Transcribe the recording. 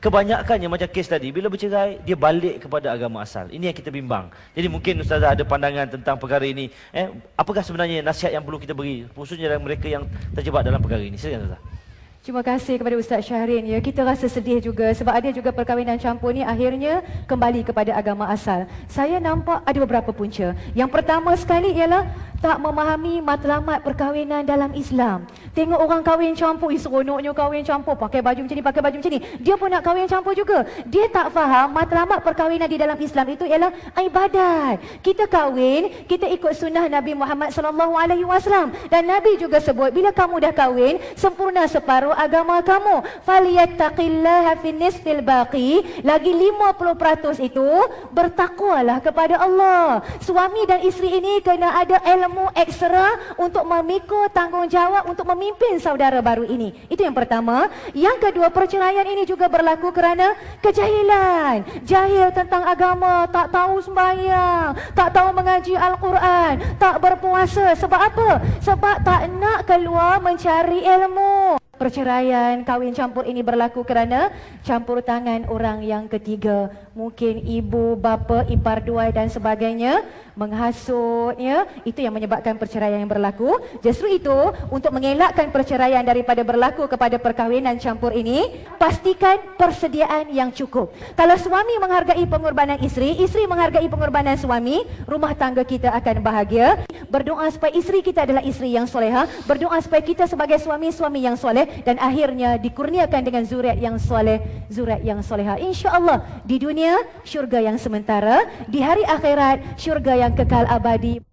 kebanyakannya macam kes tadi bila bercerai dia balik kepada agama asal. Ini yang kita bimbang. Jadi mungkin ustazah ada pandangan tentang perkara ini. Eh apakah sebenarnya nasihat yang perlu kita beri khususnya dalam mereka yang terjebak dalam perkara ini? Silakan ustazah. Terima kasih kepada Ustaz Syahrin. Ya, kita rasa sedih juga sebab ada juga perkahwinan campur ni akhirnya kembali kepada agama asal. Saya nampak ada beberapa punca. Yang pertama sekali ialah tak memahami matlamat perkahwinan dalam Islam. Tengok orang kahwin campur, seronoknya kahwin campur, pakai baju macam ni, pakai baju macam ni. Dia pun nak kahwin campur juga. Dia tak faham matlamat perkahwinan di dalam Islam itu ialah ibadat. Kita kahwin, kita ikut sunnah Nabi Muhammad sallallahu alaihi wasallam dan Nabi juga sebut bila kamu dah kahwin, sempurna separuh agama kamu. Falyattaqillaha fin nisfil baqi, lagi 50% itu bertakwalah kepada Allah. Suami dan isteri ini kena ada ilmu ekstra untuk memikul tanggungjawab untuk memimpin saudara baru ini. Itu yang pertama. Yang kedua, perceraian ini juga berlaku kerana kejahilan. Jahil tentang agama, tak tahu sembahyang, tak tahu mengaji Al-Quran, tak berpuasa. Sebab apa? Sebab tak nak keluar mencari ilmu. Perceraian kahwin campur ini berlaku kerana campur tangan orang yang ketiga. Mungkin ibu, bapa, ipar dua dan sebagainya menghasut ya. Itu yang menyebabkan perceraian yang berlaku. Justru itu untuk mengelakkan perceraian daripada berlaku kepada perkahwinan campur ini, pastikan persediaan yang cukup. Kalau suami menghargai pengorbanan isteri, isteri menghargai pengorbanan suami, rumah tangga kita akan bahagia. Berdoa supaya isteri kita adalah isteri yang soleha, berdoa supaya kita sebagai suami suami yang dan akhirnya dikurniakan dengan zuriat yang soleh, zuriat yang soleha. Insya-Allah di dunia syurga yang sementara, di hari akhirat syurga yang kekal abadi.